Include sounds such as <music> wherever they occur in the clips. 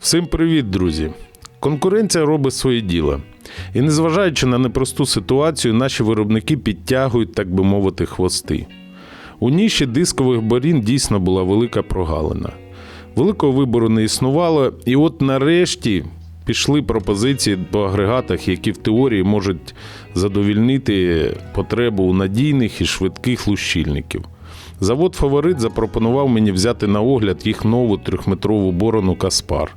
Всім привіт, друзі! Конкуренція робить своє діло. І незважаючи на непросту ситуацію, наші виробники підтягують, так би мовити, хвости. У ніші дискових борін дійсно була велика прогалина. Великого вибору не існувало, і от нарешті пішли пропозиції по агрегатах, які в теорії можуть задовільнити потребу у надійних і швидких лущильників. Завод Фаворит запропонував мені взяти на огляд їх нову трьохметрову борону Каспар.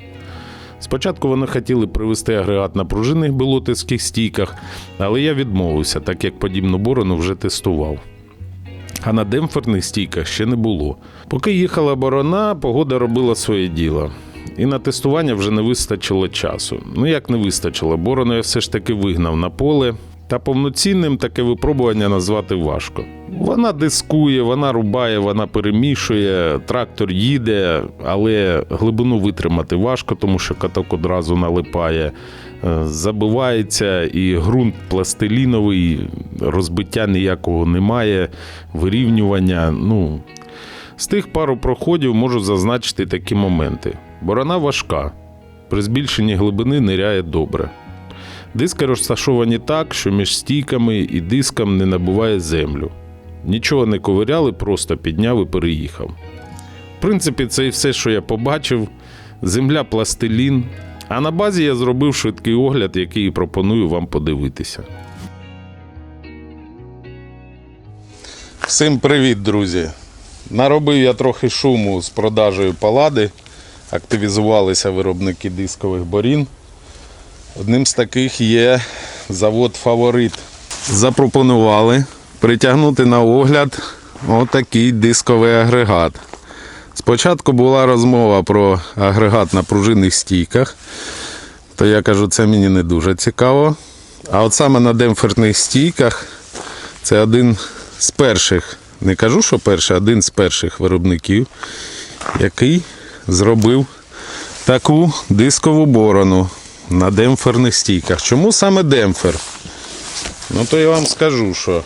Спочатку вони хотіли привезти агрегат на пружинних білотівських стійках, але я відмовився, так як подібну борону вже тестував. А на демпферних стійках ще не було. Поки їхала борона, погода робила своє діло. І на тестування вже не вистачило часу. Ну як не вистачило, борону я все ж таки вигнав на поле. Та повноцінним таке випробування назвати важко. Вона дискує, вона рубає, вона перемішує, трактор їде, але глибину витримати важко, тому що каток одразу налипає, е, забивається, і ґрунт пластиліновий, розбиття ніякого немає, вирівнювання. Ну, з тих пару проходів можу зазначити такі моменти. Борона важка, при збільшенні глибини ниряє добре. Диски розташовані так, що між стійками і диском не набуває землю. Нічого не ковиряли, просто підняв і переїхав. В принципі, це і все, що я побачив. Земля пластилін. А на базі я зробив швидкий огляд, який пропоную вам подивитися. Всім привіт, друзі! Наробив я трохи шуму з продажею палади. Активізувалися виробники дискових борін. Одним з таких є завод Фаворит. Запропонували притягнути на огляд отакий дисковий агрегат. Спочатку була розмова про агрегат на пружинних стійках, то я кажу, це мені не дуже цікаво. А от саме на демпферних стійках це один з перших, не кажу, що перший, один з перших виробників, який зробив таку дискову борону на демпферних стійках. Чому саме демпфер? Ну, то я вам скажу, що.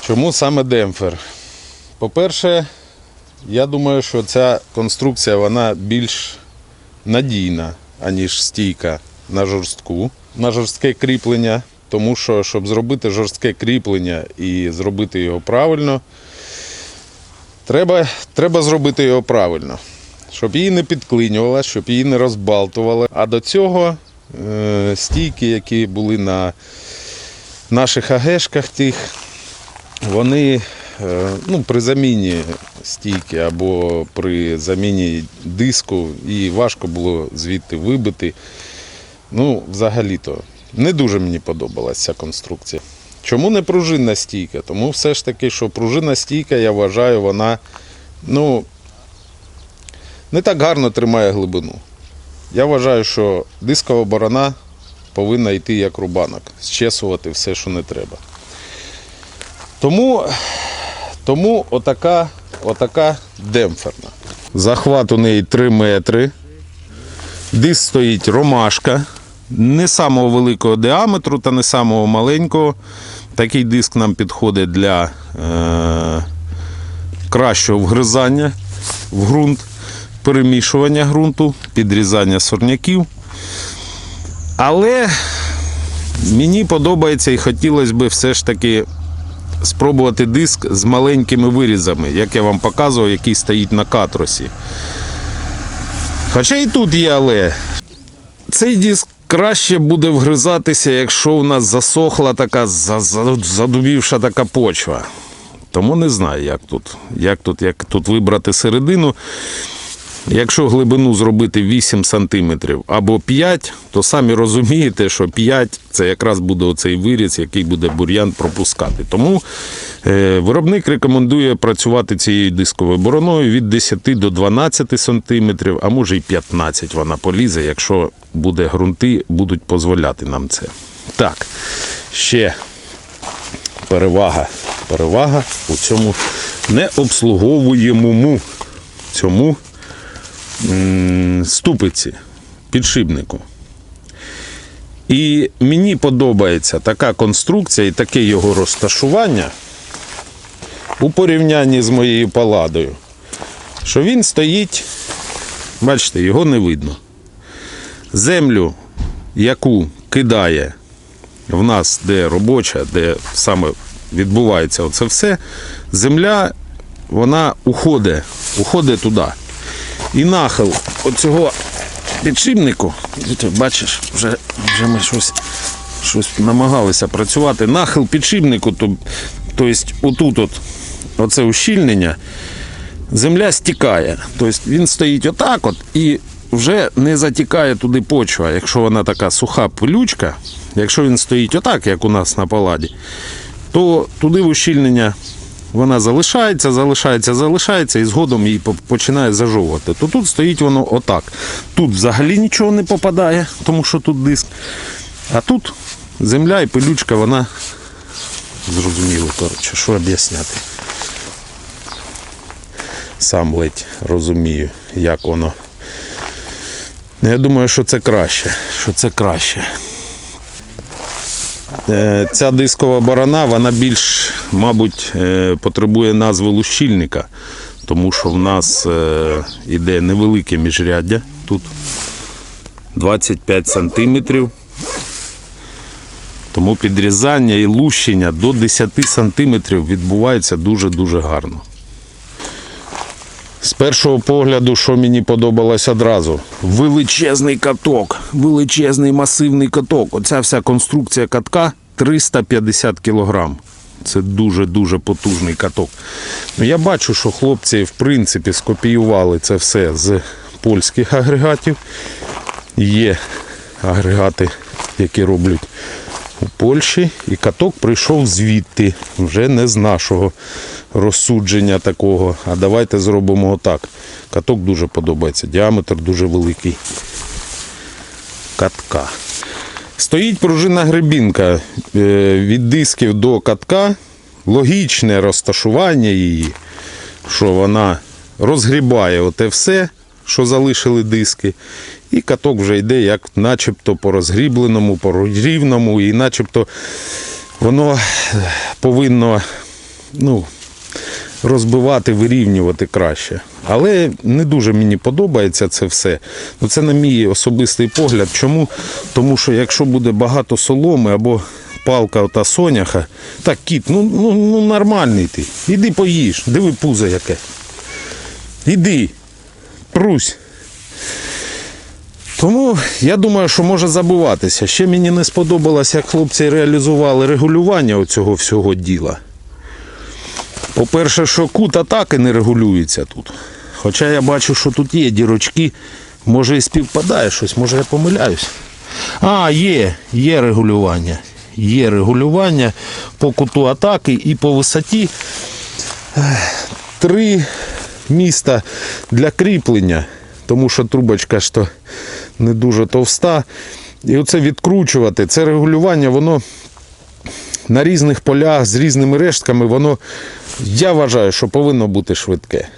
Чому саме демпфер? По-перше, я думаю, що ця конструкція вона більш надійна, аніж стійка на жорстку, на жорстке кріплення. Тому що, щоб зробити жорстке кріплення і зробити його правильно, треба, треба зробити його правильно щоб її не підклинювала, щоб її не розбалтували. А до цього е, стійки, які були на наших агешках тих, вони е, ну, при заміні стійки або при заміні диску, її важко було звідти вибити. Ну, взагалі-то не дуже мені подобалася ця конструкція. Чому не пружинна стійка? Тому все ж таки, що пружинна стійка, я вважаю, вона ну, не так гарно тримає глибину. Я вважаю, що дискова борона повинна йти як рубанок, зчесувати все, що не треба. Тому, тому отака, отака демпферна. Захват у неї 3 метри. Диск стоїть ромашка. Не самого великого діаметру та не самого маленького. Такий диск нам підходить для е, кращого вгризання в ґрунт перемішування ґрунту, підрізання сорняків. Але мені подобається і хотілося б все ж таки спробувати диск з маленькими вирізами, як я вам показував, який стоїть на катросі. Хоча і тут є, але цей диск краще буде вгризатися, якщо у нас засохла така задубівша така почва. Тому не знаю, як тут, як тут, як тут вибрати середину. Якщо глибину зробити 8 см або 5, то самі розумієте, що 5 це якраз буде оцей виріз, який буде бур'ян пропускати. Тому е, виробник рекомендує працювати цією дисковою бороною від 10 до 12 см, а може й 15 вона полізе, якщо буде ґрунти, будуть дозволяти нам це. Так, ще перевага. Перевага у цьому необслуговуємому цьому ступиці, підшипнику. І мені подобається така конструкція і таке його розташування у порівнянні з моєю паладою, що він стоїть Бачите, його не видно. Землю, яку кидає в нас, де робоча, де саме відбувається оце все, земля, вона уходить, уходить туди. І нахил оцього підшипнику, бачиш, вже, вже ми щось, щось намагалися працювати. Нахил підшипнику, то, тобто отут от, оце ущільнення, земля стікає. Тобто він стоїть отак от і вже не затікає туди почва. Якщо вона така суха пилючка, якщо він стоїть отак, як у нас на паладі, то туди в ущільнення вона залишається, залишається, залишається і згодом її починає зажовувати. То тут стоїть воно отак. Тут взагалі нічого не попадає, тому що тут диск. А тут земля і пилючка, вона зрозуміло, коротше, що об'ясняти. Сам ледь розумію, як воно. Я думаю, що це краще. Що це краще. Е, Ця дискова барана вона більш, мабуть, е, потребує назви лущильника, тому що в нас е, іде невелике міжряддя тут 25 сантиметрів. Тому підрізання і лущення до 10 сантиметрів відбувається дуже-дуже гарно. Першого погляду, що мені подобалось одразу, величезний каток, величезний масивний каток. Оця вся конструкція катка 350 кг. Це дуже-дуже потужний каток. Ну, я бачу, що хлопці, в принципі, скопіювали це все з польських агрегатів. Є агрегати, які роблять у Польщі, і каток прийшов звідти, вже не з нашого розсудження такого. А давайте зробимо отак. Каток дуже подобається, діаметр дуже великий. Катка. Стоїть пружина гребінка е, від дисків до катка. Логічне розташування її, що вона розгрібає оте все, що залишили диски. І каток вже йде як начебто по розгрібленому, по рівному, і начебто воно повинно ну, розбивати, вирівнювати краще. Але не дуже мені подобається це все. Ну, це на мій особистий погляд. Чому? Тому що якщо буде багато соломи або палка ота соняха, так кіт, ну, ну, ну нормальний ти. Іди поїж, диви пузо яке. Іди, прусь. Тому я думаю, що може забуватися. Ще мені не сподобалось, як хлопці реалізували регулювання оцього всього діла. По-перше, що кут атаки не регулюється тут. Хоча я бачу, що тут є дірочки, може і співпадає щось, може я помиляюсь. А, є, є регулювання. Є регулювання по куту атаки і по висоті. Три міста для кріплення, тому що трубочка то не дуже товста. І оце відкручувати, це регулювання, воно на різних полях з різними рештками, воно, я вважаю, що повинно бути швидке.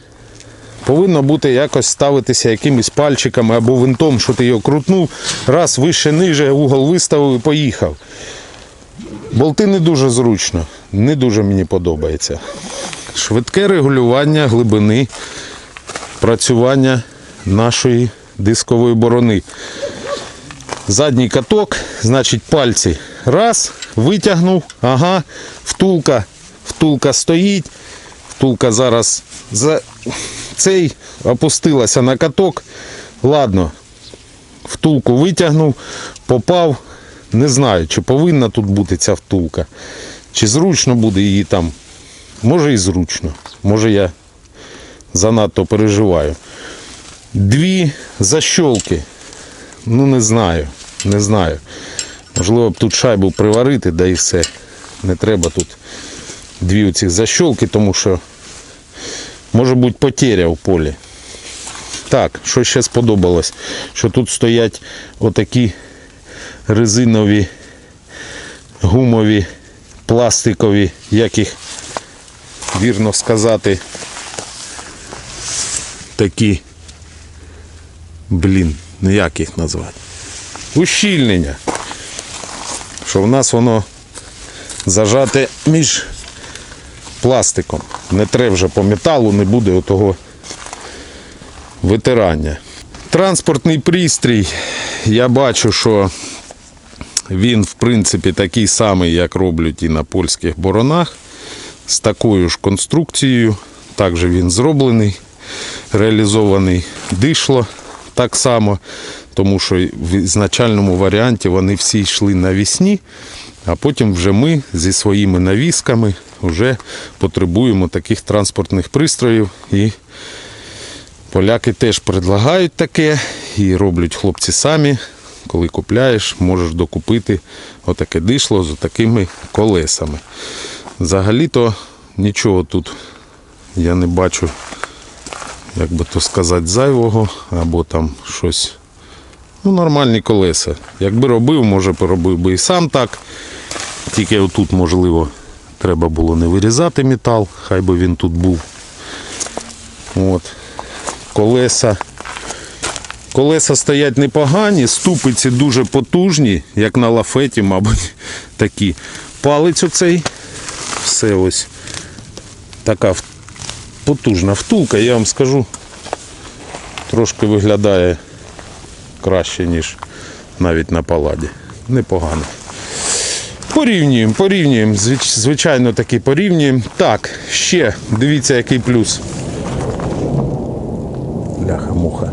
Повинно бути якось ставитися якимись пальчиками або винтом, що ти його крутнув, раз вище, ниже, угол виставив і поїхав. Болти не дуже зручно, не дуже мені подобається. Швидке регулювання глибини працювання нашої дискової борони. Задній каток, значить пальці. Раз, витягнув, ага, втулка, втулка стоїть. Втулка зараз за цей опустилася на каток. Ладно, втулку витягнув, попав. Не знаю, чи повинна тут бути ця втулка. Чи зручно буде її там. Може і зручно. Може я занадто переживаю. Дві защолки. Ну не знаю. Не знаю. Можливо б тут шайбу приварити, да і все. Не треба тут дві оці защолки, тому що може бути потеря в полі. Так, що ще сподобалось, що тут стоять отакі резинові, гумові, пластикові, як їх вірно сказати, такі, блін, ну як їх назвати? Ущільнення. Що в нас воно зажате між пластиком. Не треба вже по металу, не буде отого витирання. Транспортний пристрій. Я бачу, що він, в принципі, такий самий, як роблять і на польських боронах, з такою ж конструкцією. Також він зроблений, реалізований дишло так само, тому що в ізначальному варіанті вони всі йшли навісні, а потім вже ми зі своїми навісками вже потребуємо таких транспортних пристроїв. І поляки теж предлагають таке і роблять хлопці самі. Коли купляєш, можеш докупити отаке дишло з такими колесами. Взагалі-то нічого тут я не бачу, як би то сказати, зайвого або там щось. Ну, нормальні колеса. Якби робив, може поробив би і сам так. Тільки отут, можливо, треба було не вирізати метал, хай би він тут був. От. Колеса. Колеса стоять непогані, ступиці дуже потужні, як на лафеті, мабуть, <laughs> такі. Палець оцей. Все ось така потужна втулка, я вам скажу. Трошки виглядає краще, ніж навіть на паладі. Непогано. Порівнюємо, порівнюємо. Звичайно, таки порівнюємо. Так, ще дивіться, який плюс. Бляха-муха.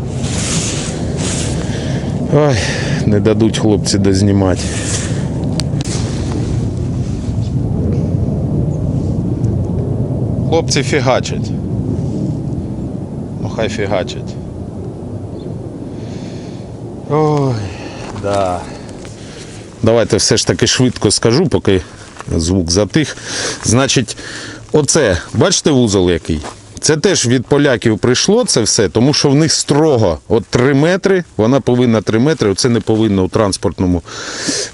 Ой, не дадуть хлопці дознімати. Хлопці фігачать. Хай фігачать. Ой, да. Давайте все ж таки швидко скажу, поки звук затих. Значить, оце, бачите вузол який? Це теж від поляків прийшло це все, тому що в них строго от 3 метри, вона повинна 3 метри, оце не повинно у транспортному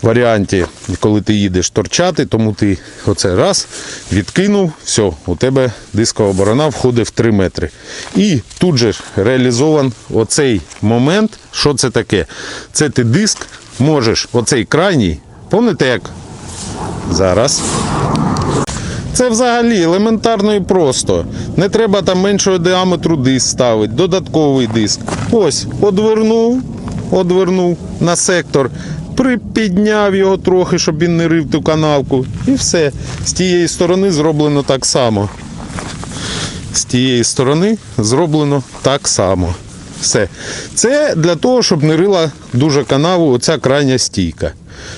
варіанті, коли ти їдеш торчати, тому ти оце раз відкинув, все, у тебе дискова борона входить в 3 метри. І тут же реалізован оцей момент, що це таке? Це ти диск можеш, оцей крайній, пам'ятаєте як? Зараз. Це взагалі елементарно і просто. Не треба там меншого діаметру диск ставити, додатковий диск. Ось, одвернув, одвернув на сектор, припідняв його трохи, щоб він не рив ту канавку. І все. З тієї сторони зроблено так само. З тієї сторони зроблено так само. Все. Це для того, щоб не рила дуже канаву оця крайня стійка.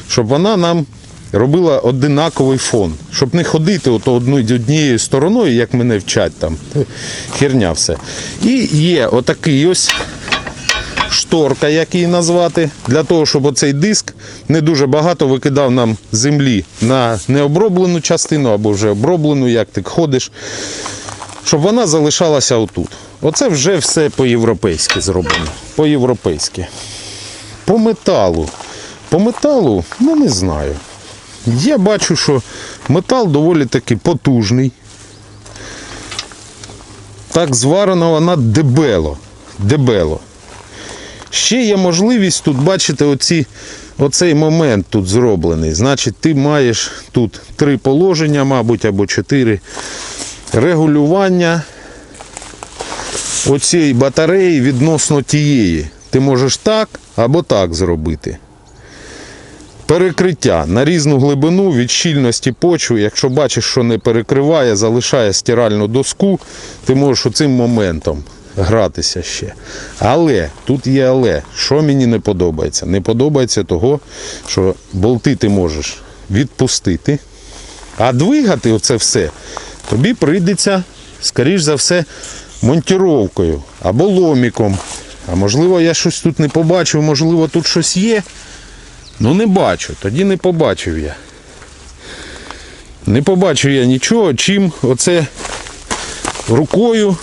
Щоб вона нам робила одинаковий фон. Щоб не ходити от однією стороною, як мене вчать там. <laughs> Херня все. І є отакий ось шторка, як її назвати, для того, щоб оцей диск не дуже багато викидав нам землі на необроблену частину або вже оброблену, як ти ходиш щоб вона залишалася отут. Оце вже все по-європейськи зроблено. По-європейськи. По металу. По металу, ну не знаю. Я бачу, що метал доволі таки потужний. Так зварена вона дебело. Дебело. Ще є можливість тут бачите оці, оцей момент тут зроблений. Значить, ти маєш тут три положення, мабуть, або чотири регулювання оцієї батареї відносно тієї. Ти можеш так або так зробити. Перекриття на різну глибину від щільності почви. Якщо бачиш, що не перекриває, залишає стиральну доску, ти можеш оцим моментом гратися ще. Але тут є але. Що мені не подобається? Не подобається того, що болти ти можеш відпустити, а двигати оце все тобі прийдеться, скоріш за все, монтіровкою або ломіком. А можливо, я щось тут не побачив, можливо, тут щось є. Ну не бачу, тоді не побачив я. Не побачив я нічого, чим оце рукою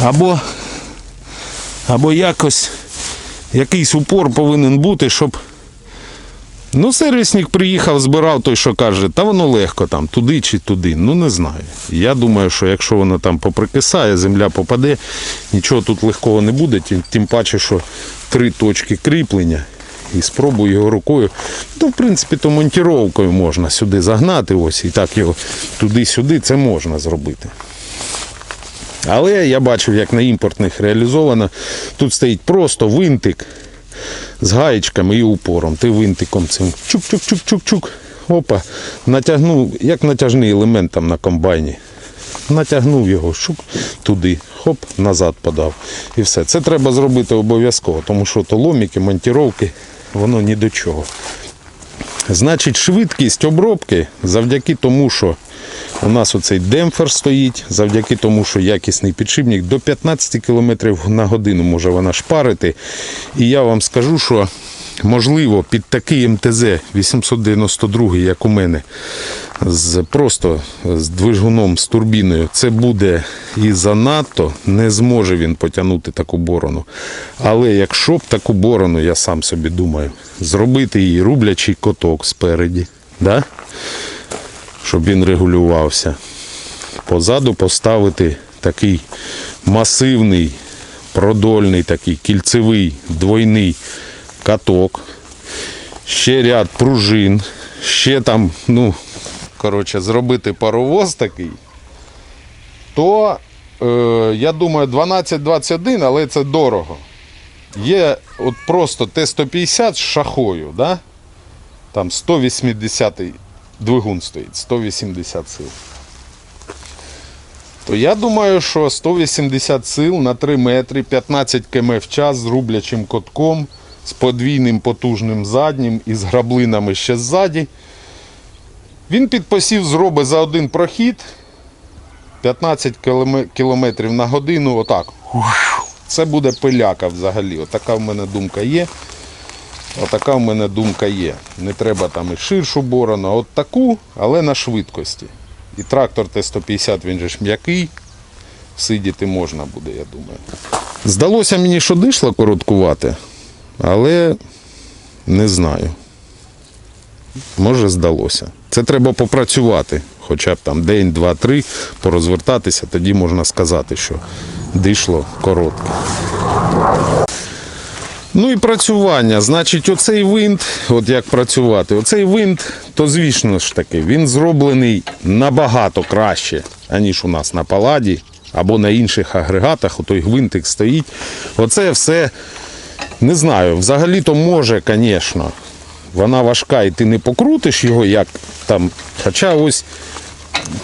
або, або якось якийсь упор повинен бути, щоб Ну, сервісник приїхав, збирав той, що каже, та воно легко там, туди чи туди. Ну не знаю. Я думаю, що якщо воно там поприкисає, земля попаде, нічого тут легкого не буде, тим паче, що три точки кріплення. І спробую його рукою. Ну, в принципі, то монтіровкою можна сюди загнати, ось і так його туди-сюди, це можна зробити. Але я бачив, як на імпортних реалізовано. Тут стоїть просто винтик з гаєчками і упором. Ти винтиком цим чук-чук-чук-чук-чук. Опа, натягнув, як натяжний елемент там на комбайні. Натягнув його, шук туди, хоп, назад подав. І все. Це треба зробити обов'язково, тому що то ломіки, монтіровки, воно ні до чого. Значить, швидкість обробки завдяки тому, що у нас оцей демпфер стоїть, завдяки тому, що якісний підшипник до 15 км на годину може вона шпарити. І я вам скажу, що можливо під такий МТЗ 892, як у мене, з просто з двигуном, з турбіною, це буде і занадто, не зможе він потягнути таку борону. Але якщо б таку борону, я сам собі думаю, зробити її рублячий коток спереді, да? щоб він регулювався. Позаду поставити такий масивний, продольний, такий кільцевий двойний каток, ще ряд пружин, ще там, ну, коротше, зробити паровоз такий, то е, я думаю 12-21, але це дорого. Є от просто Т-150 з шахою, да? там 180 двигун стоїть, 180 сил. То я думаю, що 180 сил на 3 метри, 15 км в час з рублячим котком, з подвійним потужним заднім і з граблинами ще ззаді. Він під посів зробить за один прохід 15 км на годину. Отак. Це буде пиляка взагалі. Отака в мене думка є. Отака в мене думка є. Не треба там і ширшу борону, а от таку, але на швидкості. І трактор Т-150, він же ж м'який. Сидіти можна буде, я думаю. Здалося мені, що дишло короткувати, але не знаю. Може, здалося. Це треба попрацювати. Хоча б там день, два, три, порозвертатися, тоді можна сказати, що дишло коротке. Ну і працювання. Значить, оцей винт, от як працювати, оцей винт, то звісно ж таки, він зроблений набагато краще, аніж у нас на паладі або на інших агрегатах. Отой гвинтик стоїть. Оце все не знаю. Взагалі-то може, звісно. Вона важка, і ти не покрутиш його, як там. Хоча ось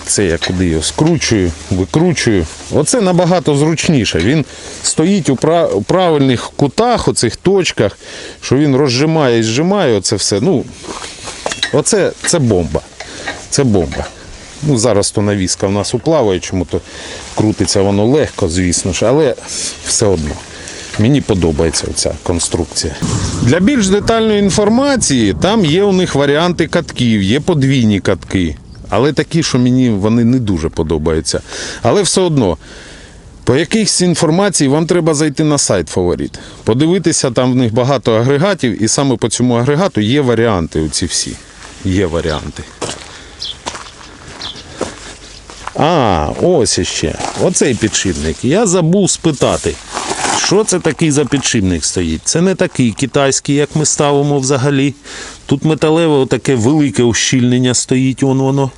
це я куди його скручую, викручую. Оце набагато зручніше. Він стоїть у, правильних кутах, у цих точках, що він розжимає і зжимає оце все. Ну, оце це бомба. Це бомба. Ну, зараз то навіска в нас у плаваючому, то крутиться воно легко, звісно ж, але все одно. Мені подобається ця конструкція. Для більш детальної інформації там є у них варіанти катків, є подвійні катки. Але такі, що мені вони не дуже подобаються. Але все одно, по якихось інформації вам треба зайти на сайт Фаворит. Подивитися, там в них багато агрегатів, і саме по цьому агрегату є варіанти. Оці всі. Є варіанти. А, ось іще. Оцей підшипник. Я забув спитати, що це такий за підшипник стоїть. Це не такий китайський, як ми ставимо взагалі. Тут металеве таке велике ущільнення стоїть, вон воно.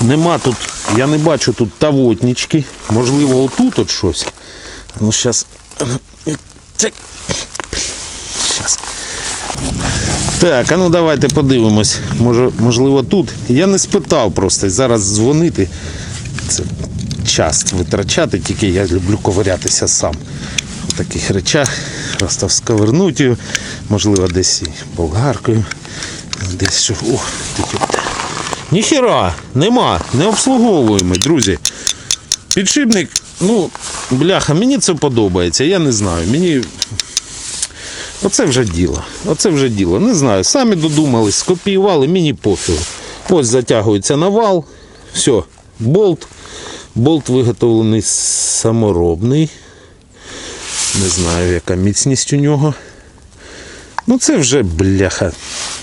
Нема тут, я не бачу тут тавотнички. Можливо, отут от щось. Ну, зараз. Так, а ну давайте подивимось. Може, можливо, тут. Я не спитав просто. Зараз дзвонити. Це час витрачати, тільки я люблю ковирятися сам у таких речах. Просто сковернуть можливо, десь і болгаркою. Десь що. О, от. Ніхіра, нема, не обслуговуємо, друзі. Підшипник, ну, бляха, мені це подобається, я не знаю. Мені. Оце вже діло. Оце вже діло. Не знаю. Самі додумались, скопіювали, мені пофігу. Ось затягується на вал. Все, болт. Болт виготовлений саморобний. Не знаю, яка міцність у нього. Ну це вже бляха.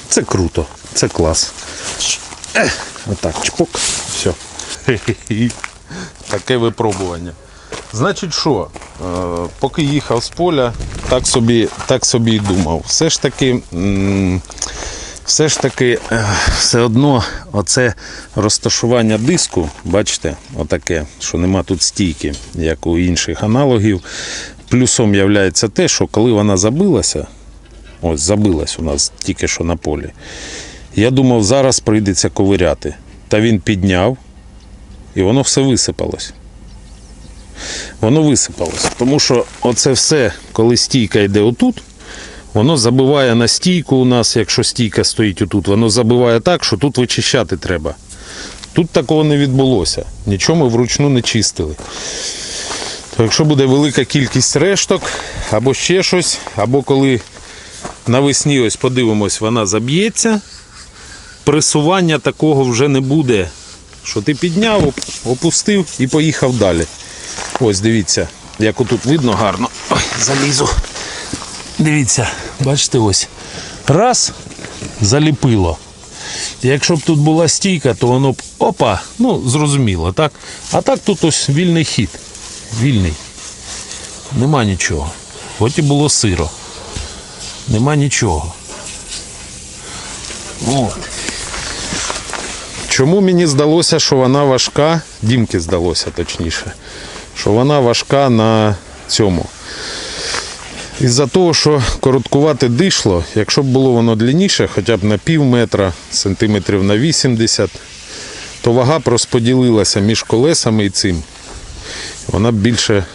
Це круто. Це клас. Отак, чпок. Все. <laughs> Таке випробування. Значить, що? Е, Поки їхав з поля, так собі, так собі і думав. Все ж таки, все ж таки е, все одно оце розташування диску, бачите, отаке, що нема тут стійки, як у інших аналогів. Плюсом є те, що коли вона забилася, ось забилась у нас тільки що на полі. Я думав, зараз прийдеться ковиряти. Та він підняв, і воно все висипалось. Воно висипалось. Тому що оце все, коли стійка йде отут, воно забиває на стійку у нас, якщо стійка стоїть отут, воно забиває так, що тут вичищати треба. Тут такого не відбулося. Нічого ми вручну не чистили. То якщо буде велика кількість решток, або ще щось, або коли навесні ось подивимось, вона заб'ється, пресування такого вже не буде. Що ти підняв, опустив і поїхав далі. Ось дивіться, як отут видно гарно. Ой, залізу. Дивіться, бачите, ось. Раз, заліпило. Якщо б тут була стійка, то воно б опа, ну зрозуміло, так? А так тут ось вільний хід. Вільний. Нема нічого. Хоч і було сиро. Нема нічого. От. Чому мені здалося, що вона важка, Дімки здалося точніше, що вона важка на цьому. Із-за того, що короткувати дишло, якщо б було воно длинніше, хоча б на пів метра, сантиметрів на 80, то вага розподілилася між колесами і цим. Вона б більше,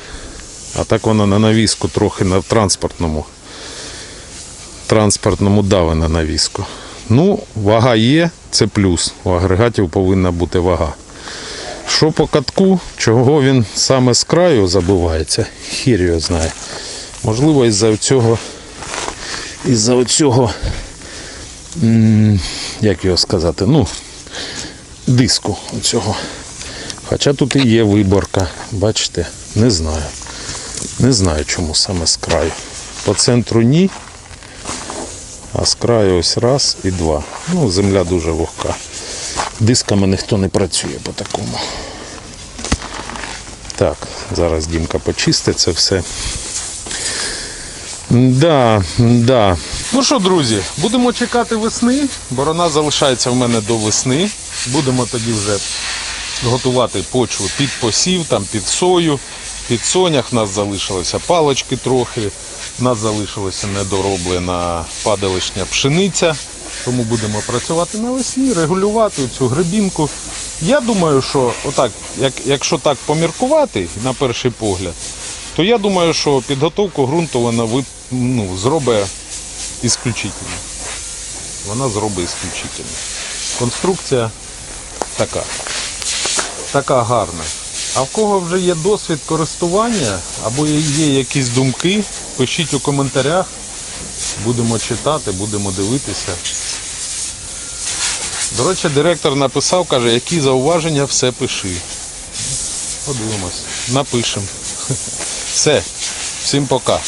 а так вона на навіску трохи на транспортному. Транспортному дави на навіску. Ну, вага є, це плюс. У агрегатів повинна бути вага. Що по катку, чого він саме з краю забивається, хір його знає. Можливо, із-за цього, із-за цього, як його сказати, ну, диску оцього. Хоча тут і є виборка, бачите, не знаю. Не знаю, чому саме з краю. По центру ні. А з краю ось раз і два. Ну, земля дуже вогка. Дисками ніхто не працює по такому. Так, зараз Дімка почистить це все. Да, да. Ну що, друзі, будемо чекати весни. Борона залишається в мене до весни. Будемо тоді вже готувати почву під посів, там під сою, під сонях. У нас залишилися палочки трохи. У нас залишилася недороблена падалишня пшениця. Тому будемо працювати навесні, регулювати цю грибінку. Я думаю, що отак, як, якщо так поміркувати на перший погляд, то я думаю, що підготовку ґрунту вона ну, зробить ісключительно. Вона зробить ісключительно. Конструкція така. Така гарна. А в кого вже є досвід користування або є якісь думки, пишіть у коментарях. Будемо читати, будемо дивитися. До речі, директор написав, каже, які зауваження, все пиши. Подивимось, напишемо. <laughs> Все, всім пока.